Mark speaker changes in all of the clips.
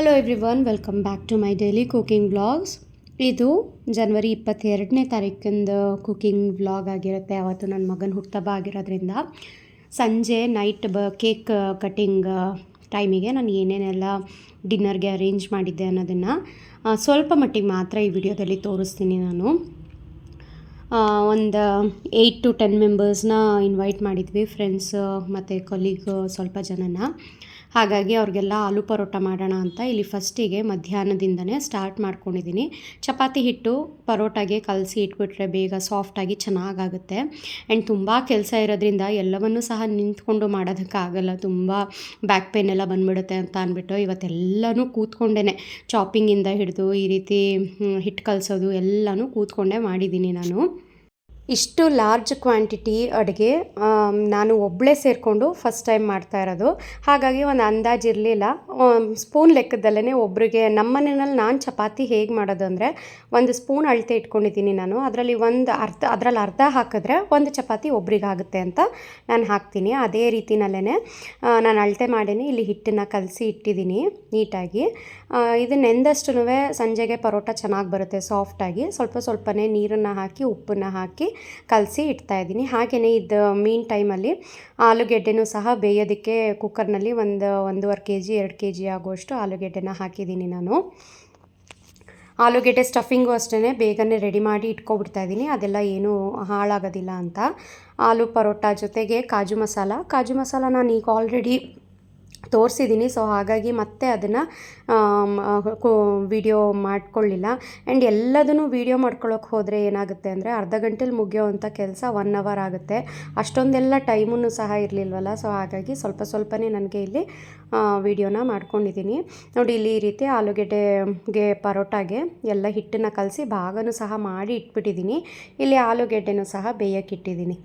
Speaker 1: Hello everyone welcome back to my daily cooking blogs ಇದು ಜನವರಿ ಇಪ್ಪತ್ತೆರಡನೇ ತಾರೀಕಿಂದ ಕುಕಿಂಗ್ ವ್ಲಾಗ್ ಆಗಿರುತ್ತೆ. ಅವತ್ತು ನನ್ನ ಮಗನ ಹುಟ್ಟುಹಬ್ಬ ಆಗಿರೋದ್ರಿಂದ. ಸಂಜೆ ನೈಟ್ ಬ ಕೇಕ್ ಕಟ್ಟಿಂಗ್ ಟೈಮಿಗೆ ನಾನು ಏನೇನೆಲ್ಲ ಡಿನ್ನರ್ಗೆ ಅರೇಂಜ್ ಮಾಡಿದ್ದೆ ಅನ್ನೋದನ್ನು ಸ್ವಲ್ಪ ಮಟ್ಟಿಗೆ ಮಾತ್ರ ಈ ವಿಡಿಯೋದಲ್ಲಿ ತೋರಿಸ್ತೀನಿ ನಾನು. ಒಂದು ಏಯ್ಟ್ ಟು ಟೆನ್ ಮೆಂಬರ್ಸ್ನ ಇನ್ವೈಟ್ ಮಾಡಿದ್ವಿ ಫ್ರೆಂಡ್ಸ್ ಮತ್ತು ಕೊಲೀಗ್ ಸ್ವಲ್ಪ ಜನನ. ಹಾಗಾಗಿ ಅವ್ರಿಗೆಲ್ಲ ಆಲೂ ಪರೋಟ ಮಾಡೋಣ ಅಂತ ಇಲ್ಲಿ ಫಸ್ಟಿಗೆ ಮಧ್ಯಾಹ್ನದಿಂದನೇ ಸ್ಟಾರ್ಟ್ ಮಾಡ್ಕೊಂಡಿದ್ದೀನಿ. ಚಪಾತಿ ಹಿಟ್ಟು ಪರೋಟಾಗೆ ಕಲಸಿ ಇಟ್ಬಿಟ್ರೆ ಬೇಗ ಸಾಫ್ಟಾಗಿ ಚೆನ್ನಾಗಾಗುತ್ತೆ. ಆ್ಯಂಡ್ ತುಂಬ ಕೆಲಸ ಇರೋದ್ರಿಂದ ಎಲ್ಲವನ್ನೂ ಸಹ ನಿಂತ್ಕೊಂಡು ಮಾಡೋದಕ್ಕಾಗಲ್ಲ ತುಂಬ ಬ್ಯಾಕ್ ಪೇನ್ ಎಲ್ಲ ಬಂದ್ಬಿಡುತ್ತೆ ಅಂತ ಅಂದ್ಬಿಟ್ಟು ಇವತ್ತೆಲ್ಲನೂ ಕೂತ್ಕೊಂಡೇ ಚಾಪಿಂಗಿಂದ ಹಿಡಿದು ಈ ರೀತಿ ಹಿಟ್ಟು ಕಲಸೋದು ಎಲ್ಲನೂ ಕೂತ್ಕೊಂಡೇ ಮಾಡಿದ್ದೀನಿ ನಾನು. ಇಷ್ಟು ಲಾರ್ಜ್ ಕ್ವಾಂಟಿಟಿ ಅಡುಗೆ ನಾನು ಒಬ್ಬಳೇ ಸೇರಿಕೊಂಡು ಫಸ್ಟ್ ಟೈಮ್ ಮಾಡ್ತಾ ಇರೋದು. ಹಾಗಾಗಿ ಒಂದು ಅಂದಾಜು ಇರಲಿಲ್ಲ. ಸ್ಪೂನ್ ಲೆಕ್ಕದಲ್ಲೇ ಒಬ್ಬರಿಗೆ ನಮ್ಮ ಮನೆಯಲ್ಲಿ ನಾನು ಚಪಾತಿ ಹೇಗೆ ಮಾಡೋದು ಅಂದರೆ ಒಂದು ಸ್ಪೂನ್ ಅಳತೆ ಇಟ್ಕೊಂಡಿದ್ದೀನಿ ನಾನು. ಅದರಲ್ಲಿ ಒಂದು ಅರ್ಧ, ಅದರಲ್ಲಿ ಅರ್ಧ ಹಾಕಿದ್ರೆ ಒಂದು ಚಪಾತಿ ಒಬ್ರಿಗೆ ಆಗುತ್ತೆ ಅಂತ ನಾನು ಹಾಕ್ತೀನಿ. ಅದೇ ರೀತಿನಲ್ಲೇ ನಾನು ಅಳತೆ ಮಾಡೀನಿ, ಇಲ್ಲಿ ಹಿಟ್ಟನ್ನು ಕಲಸಿ ಇಟ್ಟಿದ್ದೀನಿ ನೀಟಾಗಿ. ಇದು ನೆಂದಷ್ಟು ಸಂಜೆಗೆ ಪರೋಟ ಚೆನ್ನಾಗಿ ಬರುತ್ತೆ ಸಾಫ್ಟಾಗಿ ಸ್ವಲ್ಪ ಸ್ವಲ್ಪನೇ ನೀರನ್ನು ಹಾಕಿ, ಉಪ್ಪನ್ನು ಹಾಕಿ ಕಲಸಿ ಇಡ್ತಾಯಿದ್ದೀನಿ ಹಾಗೆಯೇ ಇದು ಮೀನ್ ಟೈಮಲ್ಲಿ ಆಲೂಗೆಡ್ಡೆನೂ ಸಹ ಬೇಯೋದಕ್ಕೆ ಕುಕ್ಕರ್ನಲ್ಲಿ ಒಂದು ಒಂದೂವರೆ ಕೆ ಜಿ ಎರಡು ಕೆ ಜಿ ಆಗುವಷ್ಟು ಆಲೂಗೆಡ್ಡೆನ ಹಾಕಿದ್ದೀನಿ ನಾನು. ಆಲೂಗೆಡ್ಡೆ ಸ್ಟಫಿಂಗು ಅಷ್ಟೇ ಬೇಗನೆ ರೆಡಿ ಮಾಡಿ ಇಟ್ಕೊಬಿಡ್ತಾ ಇದ್ದೀನಿ. ಅದೆಲ್ಲ ಏನೂ ಹಾಳಾಗೋದಿಲ್ಲ ಅಂತ. ಆಲೂ ಪರೋಟ ಜೊತೆಗೆ ಕಾಜು ಮಸಾಲ. ಕಾಜು ಮಸಾಲ ನಾನು ಈಗ ಆಲ್ರೆಡಿ ತೋರಿಸಿದ್ದೀನಿ ಸೊ ಹಾಗಾಗಿ ಮತ್ತೆ ಅದನ್ನು ವಿಡಿಯೋ ಮಾಡ್ಕೊಳ್ಳಿಲ್ಲ. ಆ್ಯಂಡ್ ಎಲ್ಲದನ್ನು ವಿಡಿಯೋ ಮಾಡ್ಕೊಳ್ಳೋಕೆ ಹೋದರೆ ಏನಾಗುತ್ತೆ ಅಂದರೆ, ಅರ್ಧ ಗಂಟೆಲಿ ಮುಗಿಯೋವಂಥ ಕೆಲಸ ಒನ್ ಅವರ್ ಆಗುತ್ತೆ. ಅಷ್ಟೊಂದೆಲ್ಲ ಟೈಮನ್ನು ಸಹ ಇರಲಿಲ್ವಲ್ಲ? ಸೊ ಹಾಗಾಗಿ ಸ್ವಲ್ಪ ಸ್ವಲ್ಪನೇ ನನಗೆ ಇಲ್ಲಿ ವಿಡಿಯೋನ ಮಾಡ್ಕೊಂಡಿದ್ದೀನಿ ನೋಡಿ, ಇಲ್ಲಿ ಈ ರೀತಿ ಆಲೂಗೆಡ್ಡೆಗೆ ಪರೋಟಾಗೆ ಎಲ್ಲ ಹಿಟ್ಟನ್ನು ಕಲಸಿ ಭಾಗನೂ ಸಹ ಮಾಡಿ ಇಟ್ಬಿಟ್ಟಿದ್ದೀನಿ ಇಲ್ಲಿ ಆಲೂಗೆಡ್ಡೆನೂ ಸಹ ಬೇಯಕ್ಕಿಟ್ಟಿದ್ದೀನಿ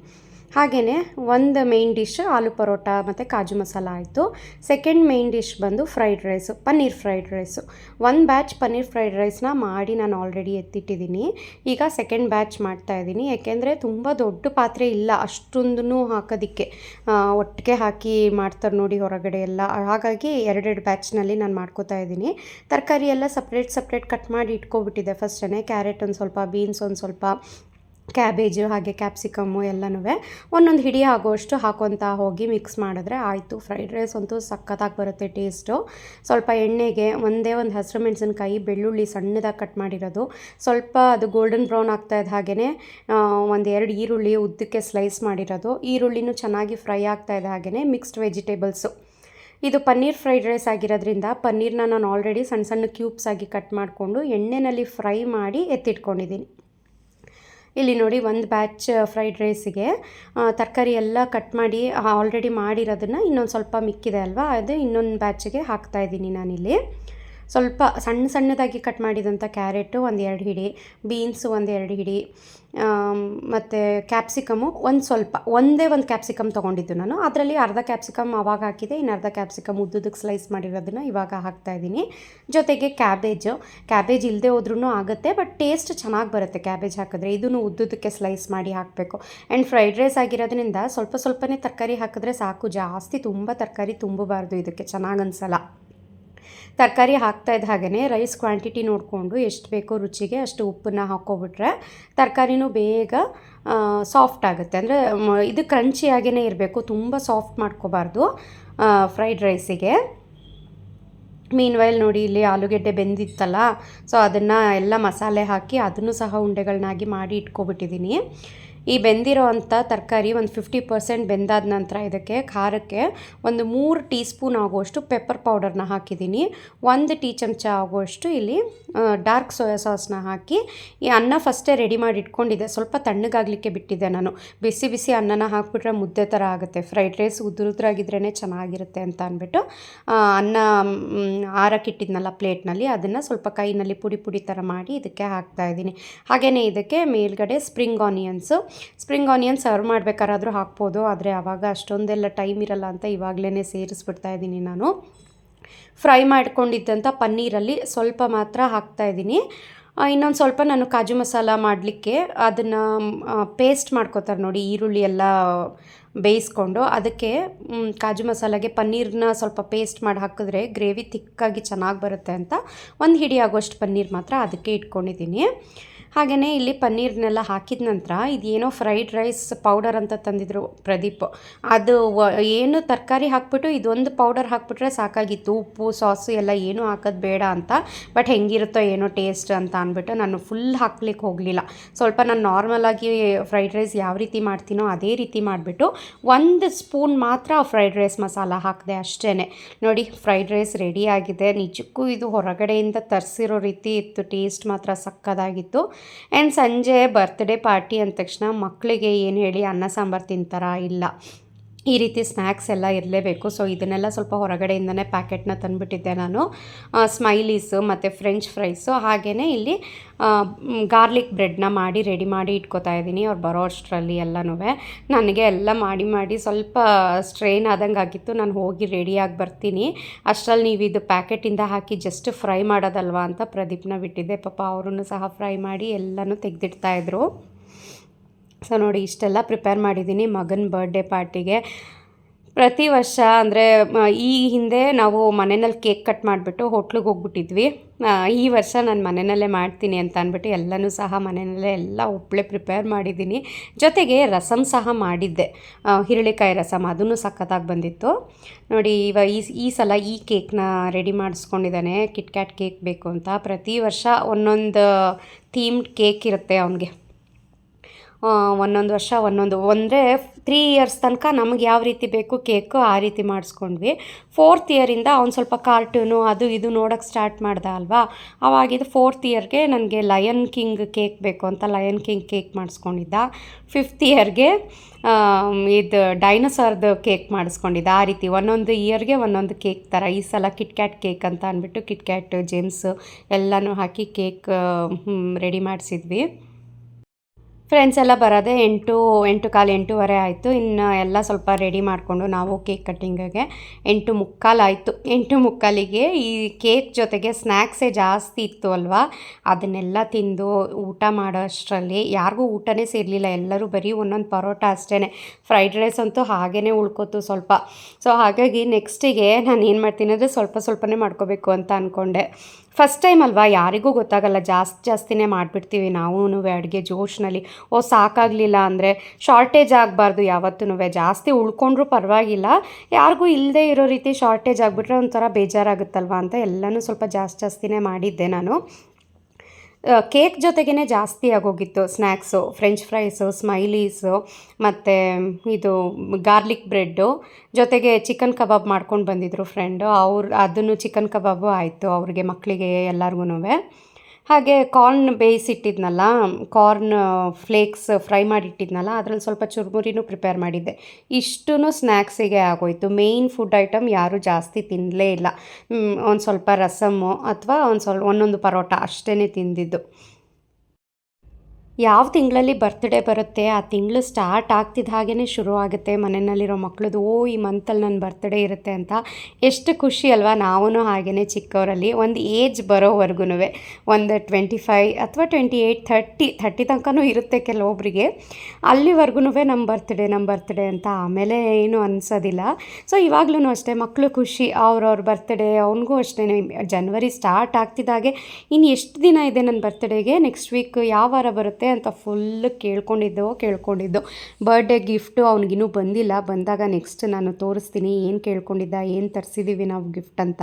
Speaker 1: ಹಾಗೆಯೇ ಒಂದು ಮೇಯ್ನ್ ಡಿಶ್ ಆಲೂ ಪರೋಟ ಮತ್ತು ಕಾಜು ಮಸಾಲ ಆಯಿತು. ಸೆಕೆಂಡ್ ಮೇಯ್ನ್ ಡಿಶ್ ಬಂದು fried rice paneer fried rice ಒಂದು ಬ್ಯಾಚ್ ಪನ್ನೀರ್ ಫ್ರೈಡ್ ರೈಸ್ನ ಮಾಡಿ ನಾನು ಆಲ್ರೆಡಿ ಎತ್ತಿಟ್ಟಿದ್ದೀನಿ. ಈಗ ಸೆಕೆಂಡ್ ಬ್ಯಾಚ್ ಮಾಡ್ತಾಯಿದ್ದೀನಿ ಯಾಕೆಂದರೆ ತುಂಬ ದೊಡ್ಡ ಪಾತ್ರೆ ಇಲ್ಲ ಅಷ್ಟೊಂದೂ ಹಾಕೋದಕ್ಕೆ. ಒಟ್ಟಿಗೆ ಹಾಕಿ ಮಾಡ್ತಾರೆ ನೋಡಿ ಹೊರಗಡೆ ಎಲ್ಲ. ಹಾಗಾಗಿ ಎರಡೆರಡು ಬ್ಯಾಚ್ನಲ್ಲಿ ನಾನು ಮಾಡ್ಕೋತಾ ಇದ್ದೀನಿ. ತರಕಾರಿ ಎಲ್ಲ ಸಪ್ರೇಟ್ ಸಪ್ರೇಟ್ ಕಟ್ ಮಾಡಿ ಇಟ್ಕೊಬಿಟ್ಟಿದೆ ಫಸ್ಟೇ ಕ್ಯಾರೆಟ್ ಒಂದು ಸ್ವಲ್ಪ ಬೀನ್ಸ್ ಒಂದು ಸ್ವಲ್ಪ ಕ್ಯಾಬೇಜು ಹಾಗೆ ಕ್ಯಾಪ್ಸಿಕಮ್ಮು ಎಲ್ಲನೂ ಒಂದೊಂದು ಹಿಡಿ ಆಗೋಷ್ಟು ಹಾಕೊತಾ ಹೋಗಿ ಮಿಕ್ಸ್ ಮಾಡಿದ್ರೆ ಆಯಿತು. ಫ್ರೈಡ್ ರೈಸ್ ಅಂತೂ ಸಖತ್ತಾಗಿ ಬರುತ್ತೆ ಟೇಸ್ಟು ಸ್ವಲ್ಪ ಎಣ್ಣೆಗೆ ಒಂದೇ ಒಂದು ಹಸಿರು ಮೆಣಸಿನ್ಕಾಯಿ, ಬೆಳ್ಳುಳ್ಳಿ ಸಣ್ಣದಾಗಿ ಕಟ್ ಮಾಡಿರೋದು. ಸ್ವಲ್ಪ ಅದು ಗೋಲ್ಡನ್ ಬ್ರೌನ್ ಆಗ್ತಾಯಿದ್ದ ಹಾಗೆಯೇ ಒಂದು ಎರಡು ಈರುಳ್ಳಿ ಉದ್ದಕ್ಕೆ ಸ್ಲೈಸ್ ಮಾಡಿರೋದು. ಈರುಳ್ಳಿನೂ ಚೆನ್ನಾಗಿ ಫ್ರೈ ಆಗ್ತಾಯಿದ್ದ ಹಾಗೆಯೇ ಮಿಕ್ಸ್ಡ್ ವೆಜಿಟೇಬಲ್ಸು ಇದು ಪನ್ನೀರ್ ಫ್ರೈಡ್ ರೈಸ್ ಆಗಿರೋದ್ರಿಂದ ಪನ್ನೀರ್ನ ನಾನು ಆಲ್ರೆಡಿ ಸಣ್ಣ ಸಣ್ಣ ಕ್ಯೂಬ್ಸ್ ಆಗಿ ಕಟ್ ಮಾಡಿಕೊಂಡು ಎಣ್ಣೆಯಲ್ಲಿ ಫ್ರೈ ಮಾಡಿ ಎತ್ತಿಟ್ಕೊಂಡಿದ್ದೀನಿ. ಇಲ್ಲಿ ನೋಡಿ ಒಂದು ಬ್ಯಾಚ್ ಫ್ರೈಡ್ ರೈಸಿಗೆ ತರಕಾರಿ ಎಲ್ಲ ಕಟ್ ಮಾಡಿ ಆಲ್ರೆಡಿ ಮಾಡಿರೋದನ್ನು ಇನ್ನೊಂದು ಸ್ವಲ್ಪ ಮಿಕ್ಕಿದೆ ಅಲ್ವಾ? ಅದು ಇನ್ನೊಂದು ಬ್ಯಾಚಿಗೆ ಹಾಕ್ತಾಯಿದ್ದೀನಿ ನಾನಿಲ್ಲಿ. ಸ್ವಲ್ಪ ಸಣ್ಣ ಸಣ್ಣದಾಗಿ ಕಟ್ ಮಾಡಿದಂಥ ಕ್ಯಾರೆಟು ಒಂದು ಎರಡು ಹಿಡಿ ಬೀನ್ಸು ಒಂದು ಎರಡು ಹಿಡಿ ಮತ್ತು ಕ್ಯಾಪ್ಸಿಕಮು ಒಂದು ಸ್ವಲ್ಪ, ಒಂದೇ ಒಂದು ಕ್ಯಾಪ್ಸಿಕಮ್ ತೊಗೊಂಡಿದ್ದು ನಾನು. ಅದರಲ್ಲಿ ಅರ್ಧ ಕ್ಯಾಪ್ಸಿಕಮ್ ಅವಾಗ ಹಾಕಿದೆ, ಇನ್ನು ಅರ್ಧ ಕ್ಯಾಪ್ಸಿಕಮ್ ಉದ್ದುದಕ್ಕೆ ಸ್ಲೈಸ್ ಮಾಡಿರೋದನ್ನು ಇವಾಗ ಹಾಕ್ತಾಯಿದ್ದೀನಿ ಜೊತೆಗೆ ಕ್ಯಾಬೇಜು ಕ್ಯಾಬೇಜ್ ಇಲ್ಲದೆ ಹೋದ್ರೂ ಆಗುತ್ತೆ ಬಟ್ ಟೇಸ್ಟ್ ಚೆನ್ನಾಗಿ ಬರುತ್ತೆ ಕ್ಯಾಬೇಜ್ ಹಾಕಿದ್ರೆ. ಇದನ್ನು ಉದ್ದುದಕ್ಕೆ ಸ್ಲೈಸ್ ಮಾಡಿ ಹಾಕಬೇಕು. ಆ್ಯಂಡ್ ಫ್ರೈಡ್ ರೈಸ್ ಆಗಿರೋದ್ರಿಂದ ಸ್ವಲ್ಪ ಸ್ವಲ್ಪನೇ ತರಕಾರಿ ಹಾಕಿದ್ರೆ ಸಾಕು, ಜಾಸ್ತಿ ತುಂಬ ತರಕಾರಿ ತುಂಬಬಾರ್ದು ಇದಕ್ಕೆ, ಚೆನ್ನಾಗಿ ಅನಿಸಲ್ಲ. ತರಕಾರಿ ಹಾಕ್ತಾಯಿದ್ದ ಹಾಗೆಯೇ ರೈಸ್ ಕ್ವಾಂಟಿಟಿ ನೋಡಿಕೊಂಡು ಎಷ್ಟು ಬೇಕೋ ರುಚಿಗೆ ಅಷ್ಟು ಉಪ್ಪನ್ನು ಹಾಕ್ಕೊಬಿಟ್ರೆ ತರಕಾರಿನೂ ಬೇಗ ಸಾಫ್ಟ್ ಆಗುತ್ತೆ. ಅಂದರೆ ಇದು ಕ್ರಂಚಿಯಾಗೇ ಇರಬೇಕು. ತುಂಬ ಸಾಫ್ಟ್ ಮಾಡ್ಕೋಬಾರ್ದು ಫ್ರೈಡ್ ರೈಸಿಗೆ ಮೀನ್ ವೈಲ್ ನೋಡಿ, ಇಲ್ಲಿ ಆಲೂಗೆಡ್ಡೆ ಬೆಂದಿತ್ತಲ್ಲ ಸೊ ಅದನ್ನು ಎಲ್ಲ ಮಸಾಲೆ ಹಾಕಿ ಅದನ್ನು ಸಹ ಉಂಡೆಗಳನ್ನಾಗಿ ಮಾಡಿ ಇಟ್ಕೊಬಿಟ್ಟಿದ್ದೀನಿ ಈ ಬೆಂದಿರೋ ಅಂಥ ತರಕಾರಿ ಒಂದು ಫಿಫ್ಟಿ ಪರ್ಸೆಂಟ್ ಬೆಂದಾದ ನಂತರ ಇದಕ್ಕೆ ಖಾರಕ್ಕೆ ಒಂದು ಮೂರು ಟೀ ಸ್ಪೂನ್ ಆಗುವಷ್ಟು ಪೆಪ್ಪರ್ ಪೌಡರ್ನ ಹಾಕಿದ್ದೀನಿ. ಒಂದು ಟೀ ಚಮಚ ಆಗುವಷ್ಟು ಇಲ್ಲಿ ಡಾರ್ಕ್ ಸೋಯಾ ಸಾಸ್ನ ಹಾಕಿ ಈ ಅನ್ನ ಫಸ್ಟೇ ರೆಡಿ ಮಾಡಿ ಇಟ್ಕೊಂಡಿದ್ದೆ. ಸ್ವಲ್ಪ ತಣ್ಣಗಾಗಲಿಕ್ಕೆ ಬಿಟ್ಟಿದ್ದೆ ನಾನು. ಬಿಸಿ ಬಿಸಿ ಅನ್ನನ ಹಾಕಿಬಿಟ್ರೆ ಮುದ್ದೆ ಥರ ಆಗುತ್ತೆ. ಫ್ರೈಡ್ ರೈಸ್ ಉದುರುದ್ರಾಗಿದ್ರೇ ಚೆನ್ನಾಗಿರುತ್ತೆ ಅಂತ ಅಂದ್ಬಿಟ್ಟು ಅನ್ನ ಆರಕ್ಕಿಟ್ಟಿದ್ನಲ್ಲ ಪ್ಲೇಟ್ನಲ್ಲಿ ಅದನ್ನು ಸ್ವಲ್ಪ ಕೈನಲ್ಲಿ ಪುಡಿ ಪುಡಿ ಥರ ಮಾಡಿ ಇದಕ್ಕೆ ಹಾಕ್ತಾ ಇದ್ದೀನಿ. ಹಾಗೆಯೇ ಇದಕ್ಕೆ ಮೇಲ್ಗಡೆ spring onions spring onion serve ಮಾಡಬೇಕಾದ್ರೂ ಹಾಕ್ಬೋದು, ಆದರೆ ಆವಾಗ ಅಷ್ಟೊಂದೆಲ್ಲ ಟೈಮ್ ಇರಲ್ಲ ಅಂತ ಇವಾಗಲೇ ಸೇರಿಸ್ಬಿಡ್ತಾ ಇದ್ದೀನಿ ನಾನು. ಫ್ರೈ ಮಾಡ್ಕೊಂಡಿದ್ದಂಥ ಪನ್ನೀರಲ್ಲಿ ಸ್ವಲ್ಪ ಮಾತ್ರ ಹಾಕ್ತಾಯಿದ್ದೀನಿ ಇನ್ನೊಂದು ಸ್ವಲ್ಪ ನಾನು ಕಾಜು ಮಸಾಲ ಮಾಡಲಿಕ್ಕೆ ಅದನ್ನು ಪೇಸ್ಟ್ ಮಾಡ್ಕೋತಾರೆ ನೋಡಿ, ಈರುಳ್ಳಿ ಎಲ್ಲ ಬೇಯಿಸ್ಕೊಂಡು ಅದಕ್ಕೆ ಕಾಜು ಮಸಾಲೆಗೆ ಪನ್ನೀರ್ನ ಸ್ವಲ್ಪ ಪೇಸ್ಟ್ ಮಾಡಿ ಹಾಕಿದ್ರೆ ಗ್ರೇವಿ ತಿಕ್ಕಾಗಿ ಚೆನ್ನಾಗಿ ಬರುತ್ತೆ ಅಂತ ಒಂದು ಹಿಡಿ ಆಗೋಷ್ಟು ಪನ್ನೀರ್ ಮಾತ್ರ ಅದಕ್ಕೆ ಇಟ್ಕೊಂಡಿದ್ದೀನಿ. ಹಾಗೆಯೇ ಇಲ್ಲಿ ಪನ್ನೀರ್ನೆಲ್ಲ ಹಾಕಿದ ನಂತರ ಇದೇನೋ ಫ್ರೈಡ್ ರೈಸ್ ಪೌಡರ್ ಅಂತ ತಂದಿದ್ರು ಪ್ರದೀಪ್. ಅದು ಏನು ತರಕಾರಿ ಹಾಕ್ಬಿಟ್ಟು ಇದೊಂದು ಪೌಡರ್ ಹಾಕ್ಬಿಟ್ರೆ ಸಾಕಾಗಿತ್ತು. ಉಪ್ಪು, ಸಾಸು ಎಲ್ಲ ಏನೂ ಹಾಕೋದು ಬೇಡ ಅಂತ. ಬಟ್ ಹೆಂಗಿರುತ್ತೋ ಏನೋ ಟೇಸ್ಟ್ ಅಂತ ಅಂದ್ಬಿಟ್ಟು ನಾನು ಫುಲ್ ಹಾಕ್ಲಿಕ್ಕೆ ಹೋಗಲಿಲ್ಲ. ಸ್ವಲ್ಪ ನಾನು ನಾರ್ಮಲಾಗಿ ಫ್ರೈಡ್ ರೈಸ್ ಯಾವ ರೀತಿ ಮಾಡ್ತೀನೋ ಅದೇ ರೀತಿ ಮಾಡಿಬಿಟ್ಟು ಒಂದು ಸ್ಪೂನ್ ಮಾತ್ರ ಫ್ರೈಡ್ ರೈಸ್ ಮಸಾಲ ಹಾಕಿದೆ ಅಷ್ಟೇ ನೋಡಿ ಫ್ರೈಡ್ ರೈಸ್ ರೆಡಿ ಆಗಿದೆ. ನಿಜಕ್ಕೂ ಇದು ಹೊರಗಡೆಯಿಂದ ತರಿಸಿರೋ ರೀತಿ ಇತ್ತು. ಟೇಸ್ಟ್ ಮಾತ್ರ ಸಕ್ಕದಾಗಿತ್ತು. ಆ್ಯಂಡ್ ಸಂಜೆ ಬರ್ತ್ಡೇ ಪಾರ್ಟಿ ಅಂದ ತಕ್ಷಣ ಮಕ್ಕಳಿಗೆ ಏನು ಹೇಳಿ ಅನ್ನ ಸಾಂಬಾರು ತಿಂತಾರಾ ಇಲ್ಲ. ಈ ರೀತಿ ಸ್ನ್ಯಾಕ್ಸ್ ಎಲ್ಲ ಇರಲೇಬೇಕು. ಸೊ ಇದನ್ನೆಲ್ಲ ಸ್ವಲ್ಪ ಹೊರಗಡೆಯಿಂದನೇ ಪ್ಯಾಕೆಟ್ನ ತಂದುಬಿಟ್ಟಿದ್ದೆ ನಾನು. ಸ್ಮೈಲೀಸು ಮತ್ತು ಫ್ರೆಂಚ್ ಫ್ರೈಸು. ಹಾಗೆಯೇ ಇಲ್ಲಿ ಗಾರ್ಲಿಕ್ ಬ್ರೆಡ್ನ ಮಾಡಿ ರೆಡಿ ಮಾಡಿ ಇಟ್ಕೋತಾ ಇದ್ದೀನಿ ಅವ್ರು ಬರೋ ಅಷ್ಟರಲ್ಲಿ ಎಲ್ಲನೂ ನನಗೆ ಎಲ್ಲ ಮಾಡಿ ಮಾಡಿ ಸ್ವಲ್ಪ ಸ್ಟ್ರೈನ್ ಆದಂಗೆ ಆಗಿತ್ತು. ನಾನು ಹೋಗಿ ರೆಡಿಯಾಗಿ ಬರ್ತೀನಿ. ಅಷ್ಟರಲ್ಲಿ ನೀವು ಇದು ಪ್ಯಾಕೆಟಿಂದ ಹಾಕಿ ಜಸ್ಟ್ ಫ್ರೈ ಮಾಡೋದಲ್ವಾ ಅಂತ ಪ್ರದೀಪ್ನ ಬಿಟ್ಟಿದ್ದೆ. ಪಾಪ ಅವರನ್ನು ಸಹ ಫ್ರೈ ಮಾಡಿ ಎಲ್ಲನೂ ತೆಗೆದಿಡ್ತಾಯಿದ್ರು ಸೊ ನೋಡಿ, ಇಷ್ಟೆಲ್ಲ ಪ್ರಿಪೇರ್ ಮಾಡಿದ್ದೀನಿ ಮಗನ ಬರ್ಡೇ ಪಾರ್ಟಿಗೆ. ಪ್ರತಿ ವರ್ಷ ಅಂದರೆ ಈ ಹಿಂದೆ ನಾವು ಮನೆಯಲ್ಲಿ ಕೇಕ್ ಕಟ್ ಮಾಡಿಬಿಟ್ಟು ಹೋಟ್ಲಿಗೆ ಹೋಗ್ಬಿಟ್ಟಿದ್ವಿ. ಈ ವರ್ಷ ನಾನು ಮನೆಯಲ್ಲೇ ಮಾಡ್ತೀನಿ ಅಂತ ಅಂದ್ಬಿಟ್ಟು ಎಲ್ಲನೂ ಸಹ ಮನೆಯಲ್ಲೇ ಎಲ್ಲ ಒಬ್ಬಳೆ ಪ್ರಿಪೇರ್ ಮಾಡಿದ್ದೀನಿ. ಜೊತೆಗೆ ರಸಮ್ ಸಹ ಮಾಡಿದ್ದೆ. ಹಿರಳಿಕಾಯಿ ರಸಮ್ ಅದನ್ನು ಸಖತ್ತಾಗಿ ಬಂದಿತ್ತು. ನೋಡಿ, ಇವ, ಈ ಈ ಸಲ ಈ ಕೇಕ್ನ ರೆಡಿ ಮಾಡಿಸ್ಕೊಂಡಿದ್ದಾನೆ. ಕಿಟ್ಕ್ಯಾಟ್ ಕೇಕ್ ಬೇಕು ಅಂತ. ಪ್ರತಿ ವರ್ಷ ಒಂದೊಂದು ಥೀಮ್ಡ್ ಕೇಕ್ ಇರುತ್ತೆ ಅವನಿಗೆ. ಒಂದೊಂದು ವರ್ಷ, ಒಂದೊಂದು ಅಂದರೆ ತ್ರೀ ಇಯರ್ಸ್ ತನಕ ನಮಗೆ ಯಾವ ರೀತಿ ಬೇಕು ಕೇಕು ಆ ರೀತಿ ಮಾಡಿಸ್ಕೊಂಡ್ವಿ. ಫೋರ್ತ್ ಇಯರಿಂದ ಅವ್ನು ಸ್ವಲ್ಪ ಕಾರ್ಟೂನು ಅದು ಇದು ನೋಡೋಕ್ಕೆ ಸ್ಟಾರ್ಟ್ ಮಾಡ್ದ ಅಲ್ವಾ? ಅವಾಗಿದ್ದು ಫೋರ್ತ್ ಇಯರ್ಗೆ ನನಗೆ ಲಯನ್ ಕಿಂಗ್ ಕೇಕ್ ಬೇಕು ಅಂತ ಲಯನ್ ಕಿಂಗ್ ಕೇಕ್ ಮಾಡಿಸ್ಕೊಂಡಿದ್ದ. ಫಿಫ್ತ್ ಇಯರ್ಗೆ ಇದು ಡೈನೋಸಾರ್ದು ಕೇಕ್ ಮಾಡಿಸ್ಕೊಂಡಿದ್ದ. ಆ ರೀತಿ ಒಂದೊಂದು ಇಯರ್ಗೆ ಒಂದೊಂದು ಕೇಕ್ ಥರ ಈ ಸಲ ಕಿಟ್ ಕ್ಯಾಟ್ ಕೇಕ್ ಅಂತ ಅಂದ್ಬಿಟ್ಟು ಕಿಟ್ ಕ್ಯಾಟ್ ಜೇಮ್ಸ್ ಎಲ್ಲನೂ ಹಾಕಿ ಕೇಕ್ ರೆಡಿ ಮಾಡಿಸಿದ್ವಿ. ಫ್ರೆಂಡ್ಸ್ ಎಲ್ಲ ಬರೋದೆ ಎಂಟು ಎಂಟು ಕಾಲು ಎಂಟೂವರೆ ಆಯಿತು. ಇನ್ನು ಎಲ್ಲ ಸ್ವಲ್ಪ ರೆಡಿ ಮಾಡಿಕೊಂಡು ನಾವು ಕೇಕ್ ಕಟ್ಟಿಂಗಿಗೆ ಎಂಟು ಮುಕ್ಕಾಲು ಆಯಿತು. ಎಂಟು ಮುಕ್ಕಾಲಿಗೆ ಈ ಕೇಕ್ ಜೊತೆಗೆ ಸ್ನ್ಯಾಕ್ಸೇ ಜಾಸ್ತಿ ಇತ್ತು ಅಲ್ವಾ? ಅದನ್ನೆಲ್ಲ ತಿಂದು ಊಟ ಮಾಡೋ ಅಷ್ಟರಲ್ಲಿ ಯಾರಿಗೂ ಊಟನೇ ಸೇರಲಿಲ್ಲ. ಎಲ್ಲರೂ ಬರೀ ಒಂದೊಂದು ಪರೋಟ ಅಷ್ಟೇ ಫ್ರೈಡ್ ರೈಸ್ ಅಂತೂ ಹಾಗೇ ಉಳ್ಕೋತು ಸ್ವಲ್ಪ. ಸೊ ಹಾಗಾಗಿ ನೆಕ್ಸ್ಟಿಗೆ ನಾನು ಏನು ಮಾಡ್ತೀನಿ ಅಂದರೆ ಸ್ವಲ್ಪ ಸ್ವಲ್ಪನೇ ಮಾಡ್ಕೋಬೇಕು ಅಂತ ಅಂದ್ಕೊಂಡೆ ಫಸ್ಟ್ ಟೈಮ್ ಅಲ್ವಾ? ಯಾರಿಗೂ ಗೊತ್ತಾಗಲ್ಲ. ಜಾಸ್ತಿ ಜಾಸ್ತಿನೇ ಮಾಡಿಬಿಡ್ತೀವಿ ನಾವು ಅಡುಗೆ ಜೋಶ್ನಲ್ಲಿ. ಓ, ಸಾಕಾಗಲಿಲ್ಲ ಅಂದರೆ ಶಾರ್ಟೇಜ್ ಆಗಬಾರ್ದು ಯಾವತ್ತೂ ಜಾಸ್ತಿ ಉಳ್ಕೊಂಡ್ರೂ ಪರವಾಗಿಲ್ಲ. ಯಾರಿಗೂ ಇಲ್ಲದೆ ಇರೋ ರೀತಿ ಶಾರ್ಟೇಜ್ ಆಗಿಬಿಟ್ರೆ ಒಂಥರ ಬೇಜಾರಾಗುತ್ತಲ್ವ ಅಂತ ಎಲ್ಲನೂ ಸ್ವಲ್ಪ ಜಾಸ್ತಿ ಜಾಸ್ತಿನೇ ಮಾಡಿದ್ದೆ ನಾನು. ಕೇಕ್ ಜೊತೆಗೇ ಜಾಸ್ತಿ ಆಗೋಗಿತ್ತು ಸ್ನ್ಯಾಕ್ಸು ಫ್ರೆಂಚ್ ಫ್ರೈಸು, ಸ್ಮೈಲೀಸು, ಮತ್ತು ಇದು ಗಾರ್ಲಿಕ್ ಬ್ರೆಡ್ಡು. ಜೊತೆಗೆ ಚಿಕನ್ ಕಬಾಬ್ ಮಾಡ್ಕೊಂಡು ಬಂದಿದ್ದರು ಫ್ರೆಂಡು. ಅವ್ರು, ಅದನ್ನು ಚಿಕನ್ ಕಬಾಬು ಆಯಿತು ಅವ್ರಿಗೆ ಮಕ್ಕಳಿಗೆ ಎಲ್ಲರಿಗೂ ಹಾಗೆ ಕಾರ್ನ್ ಬೇಯಿಸಿಟ್ಟಿದ್ನಲ್ಲ ಕಾರ್ನ್ ಫ್ಲೇಕ್ಸ್ ಫ್ರೈ ಮಾಡಿಟ್ಟಿದ್ನಲ್ಲ, ಅದರಲ್ಲಿ ಸ್ವಲ್ಪ ಚುರುಮುರಿನೂ ಪ್ರಿಪೇರ್ ಮಾಡಿದ್ದೆ. ಇಷ್ಟೂ ಸ್ನ್ಯಾಕ್ಸಿಗೆ ಆಗೋಯ್ತು. ಮೇಯ್ನ್ ಫುಡ್ ಐಟಮ್ ಯಾರೂ ಜಾಸ್ತಿ ತಿನ್ನಲೇ ಇಲ್ಲ. ಒಂದು ಸ್ವಲ್ಪ ರಸಮ್ಮು ಅಥವಾ ಒಂದು ಸ್ವಲ್ಪ, ಒಂದೊಂದು ಪರೋಟ ಅಷ್ಟೇ ತಿಂದಿದ್ದು. ಯಾವ ತಿಂಗಳಲ್ಲಿ ಬರ್ತ್ಡೇ ಬರುತ್ತೆ, ಆ ತಿಂಗಳು ಸ್ಟಾರ್ಟ್ ಆಗ್ತಿದ್ದ ಹಾಗೇ ಶುರು ಆಗುತ್ತೆ. ಮನೆಯಲ್ಲಿರೋ ಮಕ್ಕಳದು ಓ, ಈ ಮಂತಲ್ಲಿ ನನ್ನ ಬರ್ತ್ಡೇ ಇರುತ್ತೆ ಅಂತ ಎಷ್ಟು ಖುಷಿ ಅಲ್ವಾ? ನಾವೂ ಹಾಗೇ ಚಿಕ್ಕವರಲ್ಲಿ ಒಂದು ಏಜ್ ಬರೋವರೆಗೂ ಒಂದು ಟ್ವೆಂಟಿ ಫೈ ಅಥವಾ ಟ್ವೆಂಟಿ ಏಯ್ಟ್ ಥರ್ಟಿ ಥರ್ಟಿ ತನಕನೂ ಇರುತ್ತೆ ಕೆಲವೊಬ್ಬರಿಗೆ ಅಲ್ಲಿವರೆಗೂ ನಮ್ಮ ಬರ್ತ್ಡೇ ನಮ್ಮ ಬರ್ತ್ಡೇ ಅಂತ ಆಮೇಲೆ ಏನು ಅನಿಸೋದಿಲ್ಲ. ಸೊ ಇವಾಗ್ಲೂ ಅಷ್ಟೇ ಮಕ್ಕಳು ಖುಷಿ, ಅವ್ರವ್ರ ಬರ್ತ್ಡೇ ಅವನಿಗೂ ಅಷ್ಟೇ. ಜನ್ವರಿ ಸ್ಟಾರ್ಟ್ ಆಗ್ತಿದ್ದಾಗೆ ಇನ್ನು ಎಷ್ಟು ದಿನ ಇದೆ ನನ್ನ ಬರ್ತ್ಡೇಗೆ ನೆಕ್ಸ್ಟ್ ವೀಕ್ ಯಾವ ವಾರ ಬರುತ್ತೆ ಅಂತ ಫುಲ್ ಕೇಳ್ಕೊಂಡಿದ್ದೋ ಕೇಳ್ಕೊಂಡಿದ್ದು. ಬರ್ಡೇ ಗಿಫ್ಟು ಅವ್ನಿಗಿನ್ನೂ ಬಂದಿಲ್ಲ. ಬಂದಾಗ ನೆಕ್ಸ್ಟ್ ನಾನು ತೋರಿಸ್ತೀನಿ ಏನು ಕೇಳ್ಕೊಂಡಿದ್ದ, ಏನು ತರಿಸಿದ್ದೀವಿ ನಾವು ಗಿಫ್ಟ್ ಅಂತ.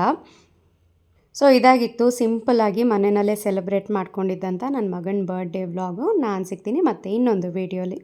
Speaker 1: ಸೊ ಇದಾಗಿತ್ತು. ಸಿಂಪಲಾಗಿ ಮನೆಯಲ್ಲೇ ಸೆಲೆಬ್ರೇಟ್ ಮಾಡ್ಕೊಂಡಿದ್ದಂಥ ನನ್ನ ಮಗನ ಬರ್ಡೇ ವ್ಲಾಗು ನಾನು ಸಿಗ್ತೀನಿ ಮತ್ತು ಇನ್ನೊಂದು ವೀಡಿಯೋಲಿ